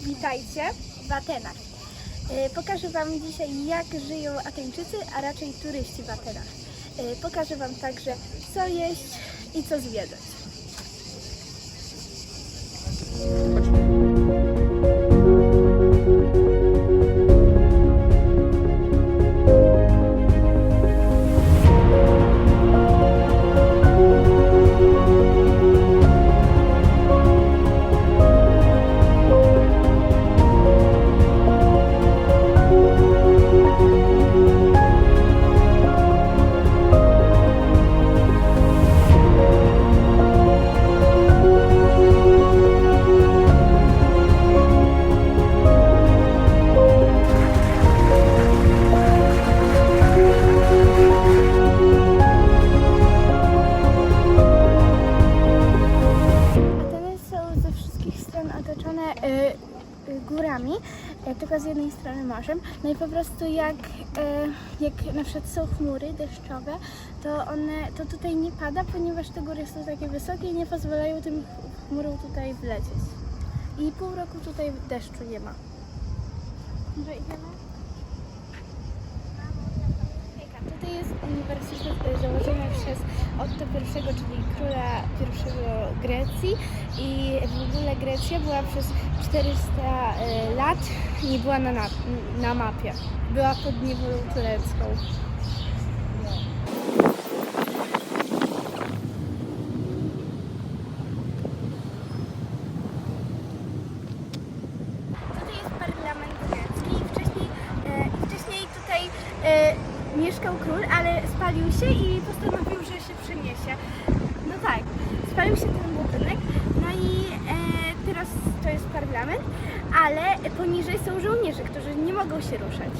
Witajcie w Atenach. E, Pokażę Wam dzisiaj, jak żyją Ateńczycy, a raczej turyści w Atenach. E, Pokażę Wam także, co jeść i co zwiedzać. Na przykład są chmury deszczowe, to one, to tutaj nie pada, ponieważ te góry są takie wysokie i nie pozwalają tym chmurom tutaj wlecieć. I pół roku tutaj deszczu nie ma. Może idziemy? Hejka, Tutaj jest uniwersytet założony przez Otto I, czyli króla I Grecji i w ogóle Grecja była przez 400 y, lat nie była na, na, na mapie. Była pod niewolą turecką. Tutaj jest parlament grecki i wcześniej, e, i wcześniej tutaj e, mieszkał król, ale spalił się i postanowił, że się przeniesie. No tak, spalił się ten budynek, no i e, teraz to jest parlament, ale poniżej którzy nie mogą się ruszać.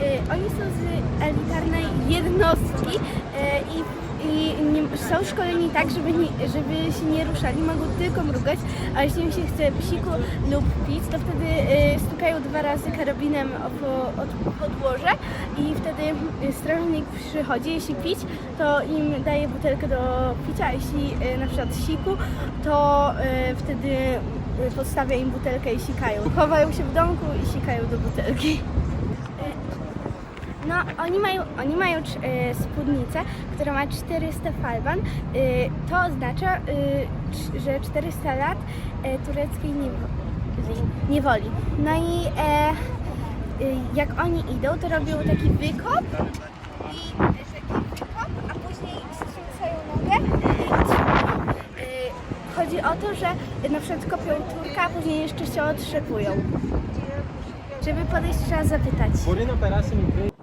E, Oni są z elitarnej jednostki e, i, i nie, są szkoleni tak, żeby, nie, żeby się nie ruszali, mogą tylko mrugać, a jeśli im się chce psiku lub pić, to wtedy e, stukają dwa razy karabinem o od podłoże i wtedy strażnik przychodzi, jeśli pić, to im daje butelkę do picia, a jeśli na przykład siku, to wtedy podstawia im butelkę i sikają. Chowają się w domku i sikają do butelki. No, oni mają, oni mają e, spódnicę, która ma 400 falban. E, to oznacza, e, że 400 lat tureckiej niewoli. No i jak oni idą, to robią taki wykop i e, taki wykop, a później strząsają nogę i trzymają. E, chodzi o to, że na przykład kopią turka, a później jeszcze się otrzepują. Żeby podejść trzeba zapytać. Por una operación increíble.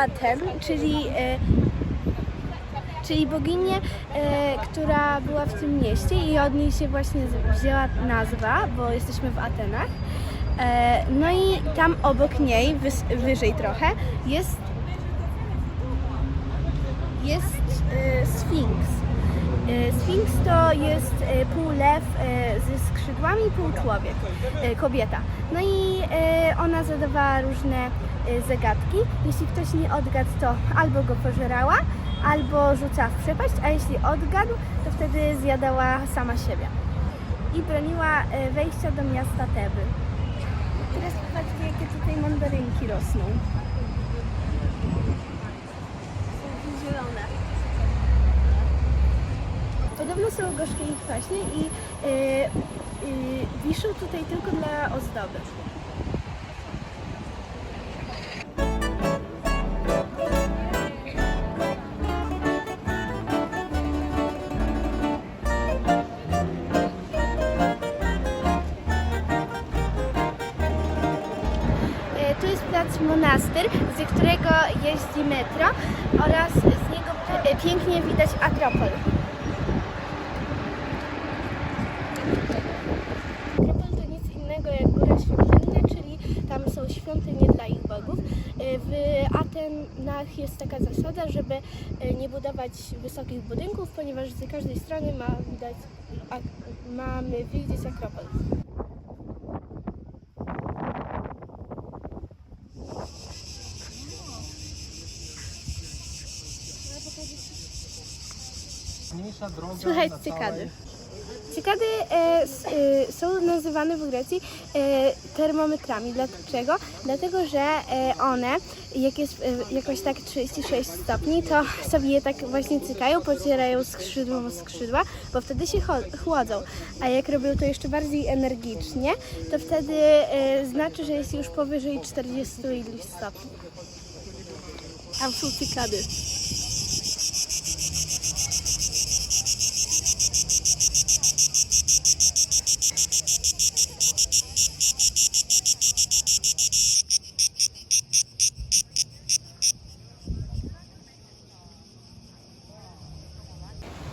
Aten, czyli, e, czyli boginię, e, która była w tym mieście i od niej się właśnie wzięła nazwa, bo jesteśmy w Atenach. E, No i tam obok niej, wyżej trochę, jest, jest Sfinks. E, Sfinks to jest e, pół lew e, ze skrzydłami, pół człowiek, kobieta. No i ona zadawała różne zagadki. Jeśli ktoś nie odgadł, to albo go pożerała, albo rzucała w przepaść, a jeśli odgadł, to wtedy zjadała sama siebie. I broniła wejścia do miasta Teby. Teraz popatrzcie, jakie tutaj mandarynki rosną. Są zielone. Podobno są gorzkie i kwaśne i y, y, wiszą tutaj tylko dla ozdoby. W Atenach jest taka zasada, żeby y, nie budować wysokich budynków, ponieważ z każdej strony ma widać, mamy widzieć Akropol. Słychać cykady. Cykady e, s, e, są nazywane w Grecji e, termometrami. Dlaczego? Dlatego, że e, one, jak jest e, jakoś tak 36 stopni, to sobie tak właśnie cykają, pocierają skrzydło o skrzydła, bo wtedy się chłodzą. A jak robią to jeszcze bardziej energicznie, to wtedy e, znaczy, że jest już powyżej 40 iluś stopni. Tam są cykady.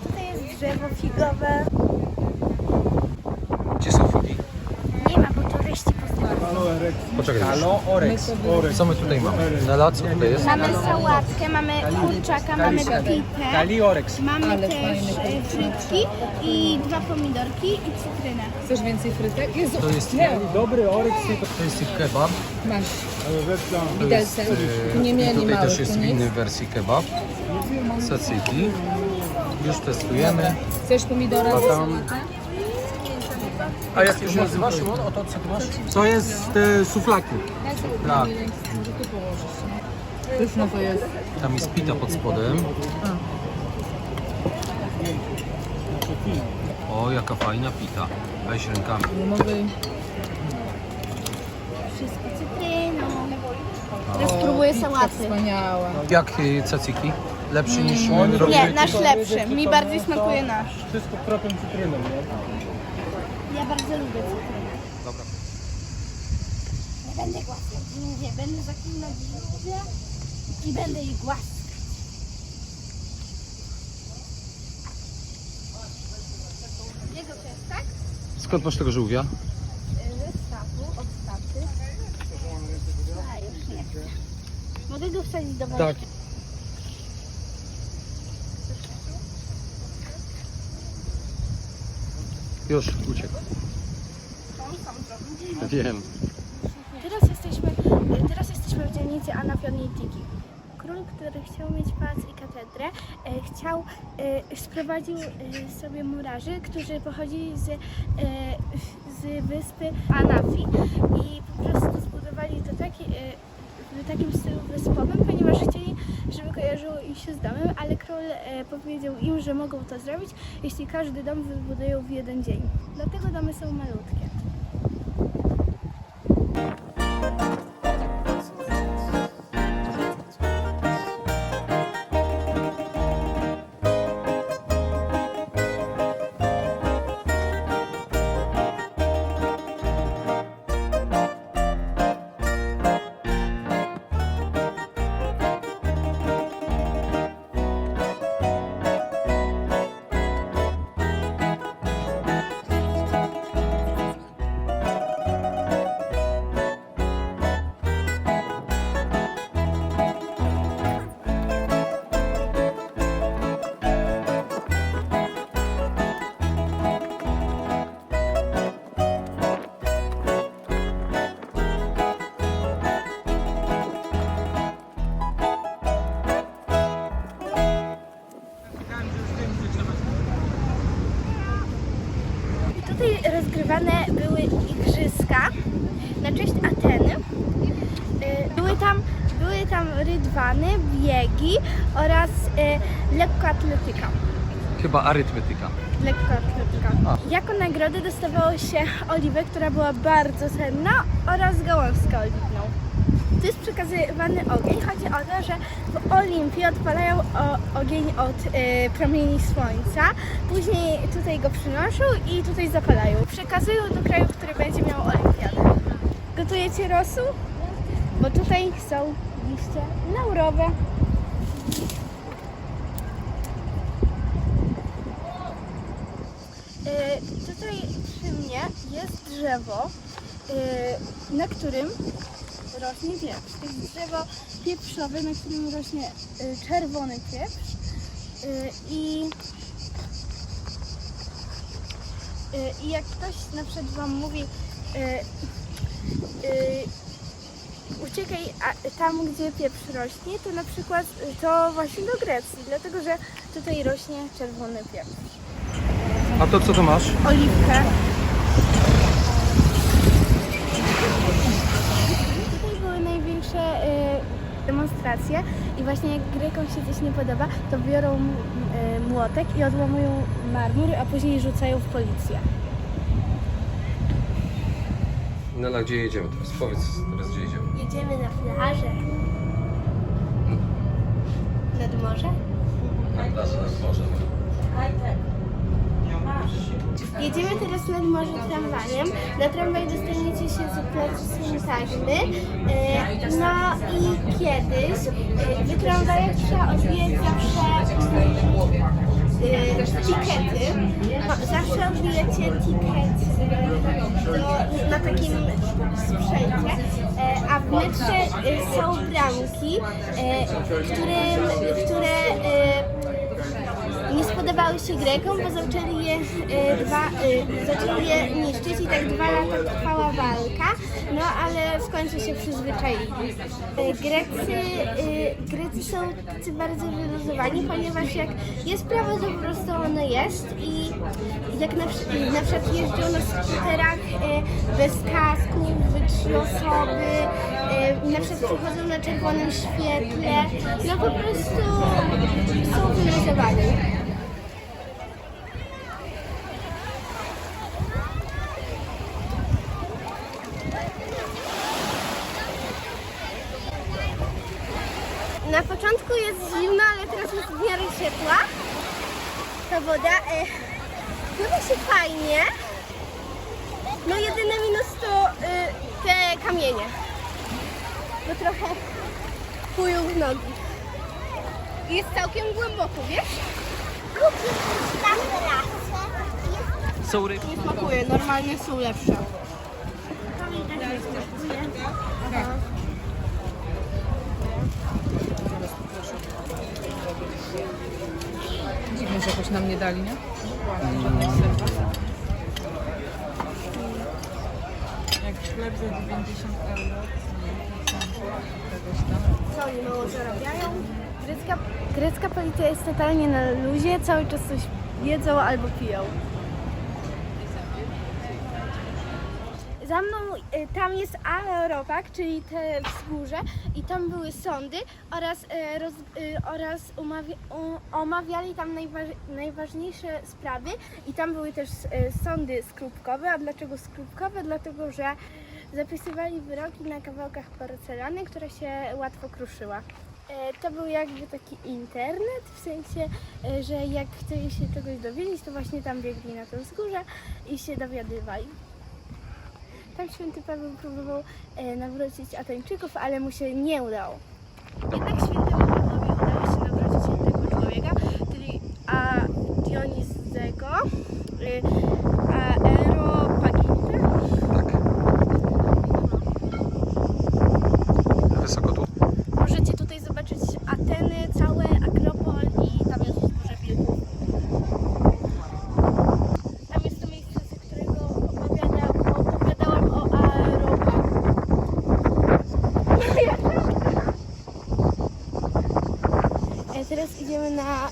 Tutaj jest drzewo figowe. Gdzie są figi? Nie ma, bo turyści poznają. Poczekaj. Halo, Orex. Co my tutaj mamy? Co tutaj jest? Mamy sałatkę, mamy kurczaka, mamy pitę, Orex. mamy też e, frytki i dwa pomidorki i cytrynę. Chcesz więcej frytek? Jezu, To jest, Dobry Orex. to jest ich kebab. masz To widelce. nie e, mieli tutaj małych, też jest tu w innej wersji kebab. Tzatziki. Już testujemy. Chcesz pomidora A tam-? A jak to się nazywa, Szymon? O to co ty masz? To jest e, suflaki. Tak. Pyszne to jest. Tam jest pita pod spodem. O, jaka fajna pita. Weź rękami. Wszystko cytryną. Teraz spróbuję sałaty. Wspaniała. Jak y, tzatziki? Lepszy niż Mm. Nie, nasz lepszy. Mi bardziej smakuje nasz. Wszystko kropem cytryną, nie? Ja bardzo lubię cytrynę. Dobra. Nie będę głaskać nie będę zaklinać żółwie i będę ich głaskać. Jego to jest, tak? Skąd masz tego żółwia? Ze stawu, od stawy. A, już nie. Mogę go wsadzić do wody? Tak. Już, uciekł. Wiem. Teraz jesteśmy, teraz jesteśmy w dzielnicy Anafiornitiki. Król, który chciał mieć pałac i katedrę, e, chciał, e, sprowadził e, sobie murarzy, którzy pochodzili z, z wyspy Anafi i po prostu zbudowali to taki, w takim stylu wyspowym, ponieważ chcieli, żeby kojarzyło się z domem, ale król e, powiedział im, że mogą to zrobić, jeśli każdy dom wybudują w jeden dzień. Dlatego domy są malutkie. Rydwany, biegi oraz y, lekkoatletyka. Chyba arytmetyka. Lekkoatletyka. A. Jako nagrodę dostawało się oliwę, która była bardzo cenna oraz gałązkę oliwną. Tu jest przekazywany ogień. Chodzi o to, że w Olimpii odpalają o, ogień od y, promieni słońca, później tutaj go przynoszą i tutaj zapalają. Przekazują do kraju, który będzie miał olimpiadę. Gotujecie rosół? bo tutaj są liście laurowe. E, Tutaj przy mnie jest drzewo, e, na którym rośnie pieprz. To jest drzewo pieprzowe, na którym rośnie e, czerwony pieprz. I, I jak ktoś na przykład Wam mówi uciekaj a, tam, gdzie pieprz rośnie, to na przykład to właśnie do Grecji, dlatego że tutaj rośnie czerwony pieprz. A to co tu masz? Oliwkę. Tutaj były największe y, demonstracje i właśnie jak Grekom się coś nie podoba, to biorą y, młotek i odłamują marmur, a później rzucają w policję. Nela, gdzie jedziemy teraz? Powiedz teraz, gdzie jedziemy. Jedziemy na plażę. Nad morze? Plażę. Jedziemy teraz nad morze tramwajem. Na tramwaj dostaniecie się z placu Sątaźny. E, No i kiedyś e, w tramwajach trzeba odbijać zawsze tikety. No, zawsze odbijacie ticket e, do, na takim sprzęcie. E, A w metrze e, są bramki, e, którym, które e, nie spodobały się Grekom, bo zaczęli je, e, dwa, zaczęli je niszczyć i tak dwa lata trwała walka, no ale w końcu się przyzwyczaili. Grecy, e, Grecy są tacy bardzo wyluzowani, ponieważ jak jest prawo, to po prostu ono jest i jak na, na przykład jeżdżą na skuterach e, bez kasku, we trzy osoby, e, na przykład przychodzą na czerwonym świetle, no po prostu są wyluzowani. Na początku jest zimno, ale teraz jest w miarę ciepła. Ta woda. E, pływa się fajnie. No jedyny minus to e, te kamienie. Bo trochę kują w nogi. I Jest całkiem głęboko, wiesz? Są ryby. Nie smakuje, normalnie są lepsze. Dziwnie, że jakoś nam nie dali, nie? Jak chleb za 90 euro. Co oni mało zarabiają? Grecka, grecka policja jest totalnie na luzie, cały czas coś jedzą albo piją. Za mną y, tam jest Aeropark, czyli te wzgórze i tam były sądy oraz, e, roz, y, oraz umawia, omawiali tam najważ, najważniejsze sprawy i tam były też sądy skrupkowe. A dlaczego skrupkowe? Dlatego, że zapisywali wyroki na kawałkach porcelany, która się łatwo kruszyła. E, To był jakby taki internet, w sensie, e, że jak chcieli się czegoś dowiedzieć, to właśnie tam biegli na to wzgórze i się dowiadywali. Tam święty Paweł próbował e, nawrócić Ateńczyków, ale mu się nie udało. Jednak świętemu Pawłowi udało się nawrócić jednego człowieka, czyli a Dionizego, y, Aeropagita. Tak. Wysoko tu? Możecie tutaj zobaczyć Ateny, całe Akropol i tam jest wzgórze Wilków. Tam jest to miejsce, z którego opowiada, opowiadałam o Aeropagu. E, Teraz idziemy na y,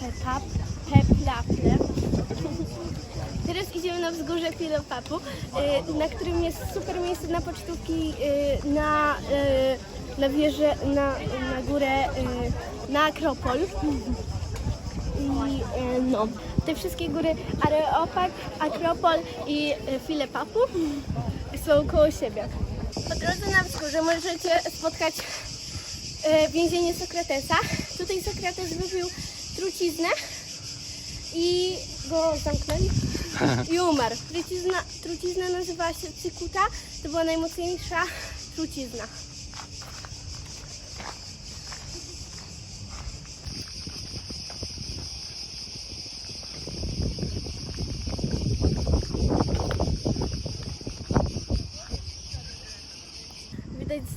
Pepap, Peplaple. Teraz idziemy na wzgórze Pilopapu, y, na którym jest super miejsce na pocztówki, y, na, y, na wieżę, na, na górę, y, na Akropol. I y, no, te wszystkie góry Areopag, Akropol i y, Filepapu są koło siebie. Po drodze na wzgórze możecie spotkać więzienie Sokratesa. Tutaj Sokrates wypił truciznę i go zamknęli i umarł. Trucizna, trucizna nazywała się cykuta, to była najmocniejsza trucizna.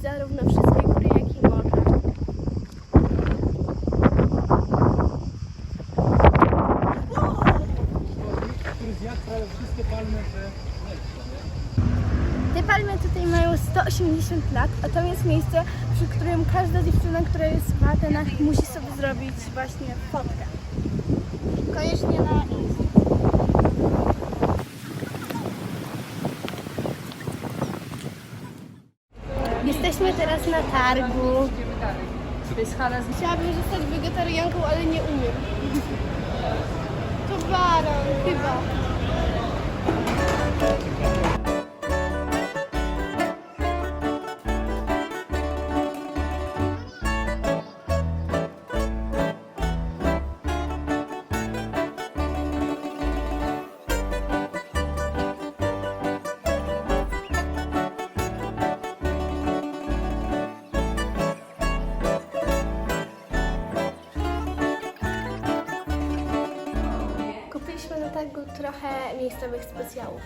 zarówno wszystkie góry, jak i morze. Który zjadł prawie wszystkie palmy, że... Te palmy tutaj mają 180 lat, a tam jest miejsce, przy którym każda dziewczyna, która jest w Atenach, musi sobie zrobić właśnie fotkę. Koniecznie na. Jesteśmy teraz na targu. To jest hala z... Chciałabym zostać wegetarianką, ale nie umiem. To baran, chyba. Bye. Trochę miejscowych specjałów.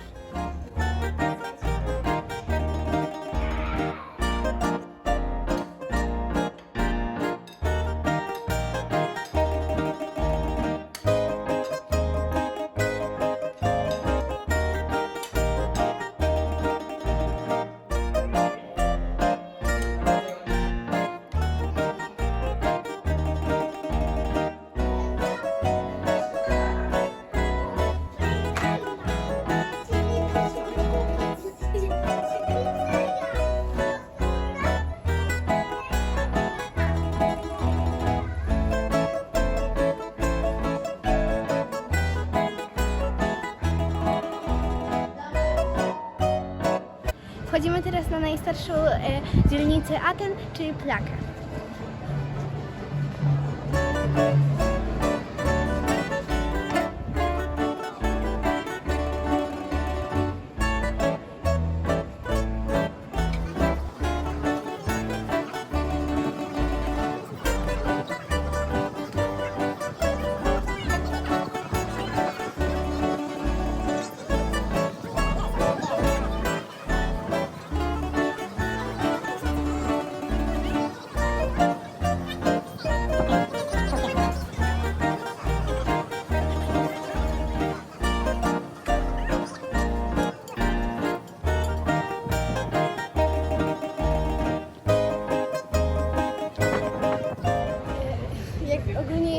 Na najstarszą e, dzielnicę Aten, czyli Plakę.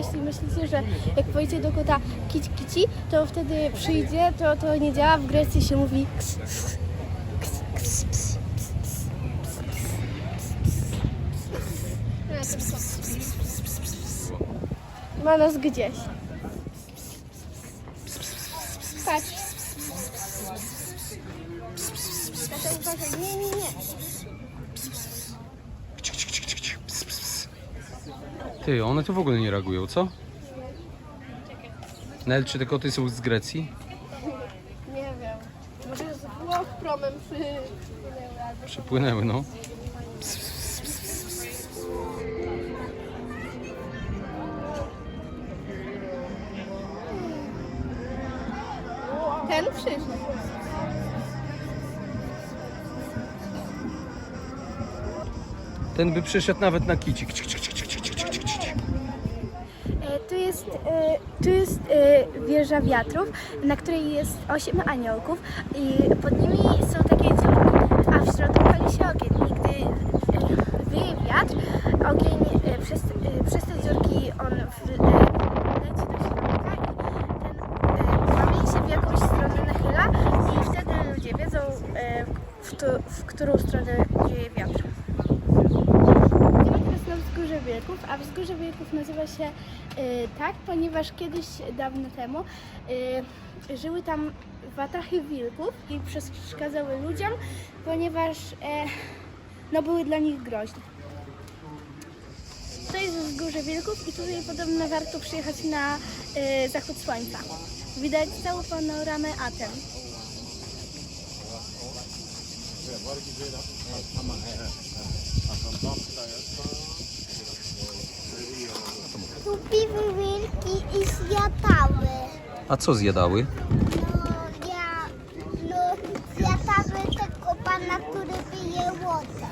Jeśli myślicie, że jak powiecie do kota kici kici, to wtedy przyjdzie, to to nie działa. W Grecji się mówi ks, ks, ks, ks, ps. Ma nas gdzieś. Ty, one tu w ogóle nie reagują, co? Nel, czy te koty są z Grecji? Nie wiem. Może z Włoch promem przypłynęły albo Przypłynęły, no. Ten przyszedł. Ten by przyszedł nawet na kicik. Cik, cik, cik, cik, cik, cik, cik, cik. E, Tu jest, e, tu jest e, wieża wiatrów, na której jest osiem aniołków i pod nimi są takie dziurki, a w środku pali się ogień. I gdy wieje wiatr, ogień e, przez, przez te dziurki on w, leci do środka i ten płomień się w jakąś stronę nachyla i wtedy ludzie wiedzą, w, w którą stronę wieje wiatr. Wzgórze Wilków, a Wzgórze Wilków nazywa się y, tak, ponieważ kiedyś, dawno temu, y, żyły tam watachy wilków i przeszkadzały ludziom, ponieważ e, no, były dla nich groźne. To jest Wzgórze Wilków i tutaj podobno warto przyjechać na y, zachód słońca. Widać całą panoramę Aten. Lubiły wilki i zjadały. A co zjadały? No, ja, no, zjadały tego pana, który pije wodę.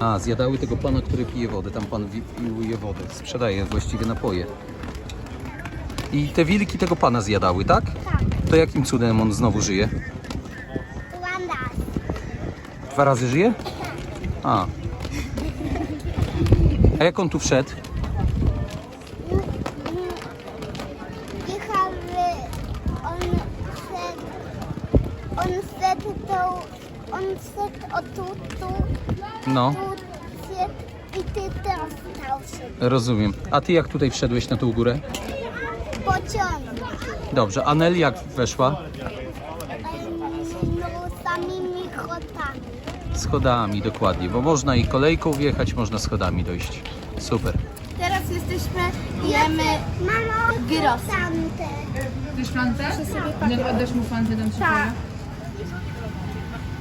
A, zjadały tego pana, który pije wodę. Tam pan piłuje wodę. Sprzedaje właściwie napoje. I te wilki tego pana zjadały, tak? Tak. To jakim cudem on znowu żyje? Wanda. Dwa razy żyje? A. A jak on tu wszedł? Jechały, on szedł, on szedł tą, on szedł o tu, tu, No, i ty teraz stał się rozumiem. A ty jak tutaj wszedłeś na tą górę? pociąg. Dobrze, a Nel jak weszła? No samymi chodami. Schodami, dokładnie, bo można i kolejką wjechać, można schodami dojść. Super. Teraz jesteśmy, jemy Mamo, Gyros. tamte. Chcesz fantę? Nie oddasz mu fantę, dam ci Tak.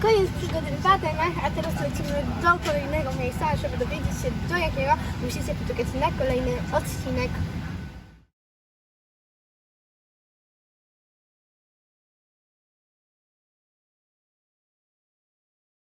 Koniec przygody w Batemach, a teraz lecimy do kolejnego miejsca, a żeby dowiedzieć się do jakiego, musicie poczekać na kolejny odcinek.